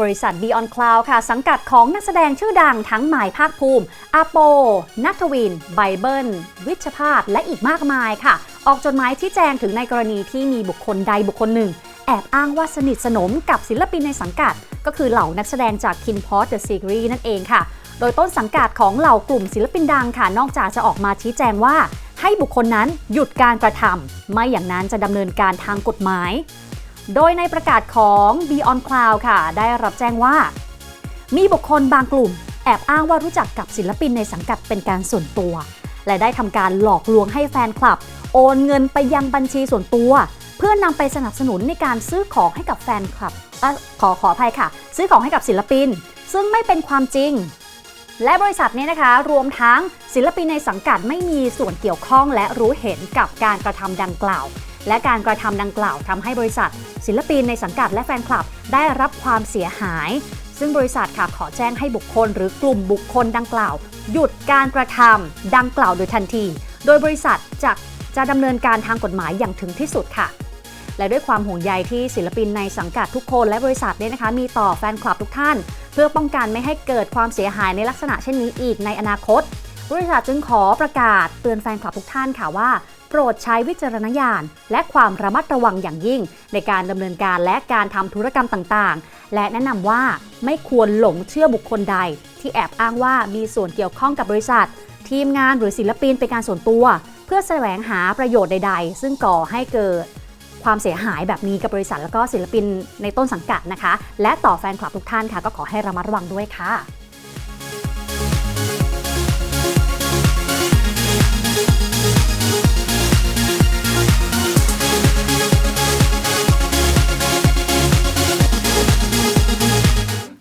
บริษัท Beyond Cloud ค่ะ สังกัดของนักแสดงชื่อดังทั้งหมายภาคภูมิ อาโป นัทวิน ไบเบิล วิชพาสและอีกมากมายค่ะ ออกจดหมายชี้แจงถึงในกรณีที่มีบุคคลใดบุคคลหนึ่ง แอบอ้างว่าสนิทสนมกับศิลปินในสังกัด ก็คือเหล่านักแสดงจาก Kin p o t The Series นั่นเองค่ะ โดยต้นสังกัดของเหล่ากลุ่มศิลปินดังค่ะ นอกจากจะออกมาชี้แจงว่า ให้บุคคลนั้นหยุดการกระทำไม่อย่างนั้นจะดำเนินการทางกฎหมาย โดยในประกาศของ Beyond Cloud ค่ะ ได้รับแจ้งว่า มีบุคคลบางกลุ่ม แอบอ้างว่ารู้จักกับศิลปินในสังกัดเป็นการส่วนตัว และได้ทำการหลอกลวงให้แฟนคลับ โอนเงินไปยังบัญชีส่วนตัว เพื่อนำไปสนับสนุนในการซื้อของให้กับแฟนคลับอขอขออภัยค่ะ ซื้อของให้กับศิลปิน ซึ่งไม่เป็นความจริง และบริษัทนี้นะคะ รวมทั้งศิลปินในสังกัดไม่มีส่วนเกี่ยวข้องและรู้เห็นกับการกระทำดังกล่าว และการกระทำดังกล่าวทำให้บริษัท ศิลปินในสังกัดและแฟนคลับ ได้รับความเสียหาย ซึ่งบริษัทค่ะขอแจ้งให้บุคคล หรือกลุ่มบุคคลดังกล่าว หยุดการกระทำดังกล่าวโดยทันที โดยบริษัทจะจะดำเนินการทางกฎหมายอย่างถึงที่สุดค่ะ และด้วยความห่วงใยที่ศิลปินในสังกัดทุกคนและบริษัทเนี่ยนะคะ มีต่อแฟนคลับทุกท่าน เพื่อป้องกันไม่ให้เกิดความเสียหายในลักษณะเช่นนี้อีกในอนาคต บริษัทจึงขอประกาศเตือนแฟนคลับทุกท่านค่ะว่า รดใช้วิจารณญาณ และความระมัดระวังอย่างยิ่ง ในการดำเนินการและการทำธุรกรรมต่างๆ และแนะนำว่าไม่ควรหลงเชื่อบุคคลใด ที่แอบอ้างว่ามีส่วนเกี่ยวข้องกับบริษัท ทีมงานหรือศิลปินเป็นการส่วนตัว เพื่อแสวงหาประโยชน์ใด ๆ ซึ่งก่อให้เกิดความเสียหายแบบนี้กับบริษัท แล้วก็ศิลปินในต้นสังกัดนะคะ และต่อแฟนคลับทุกท่านค่ะ ก็ขอให้ระมัดระวังด้วยค่ะ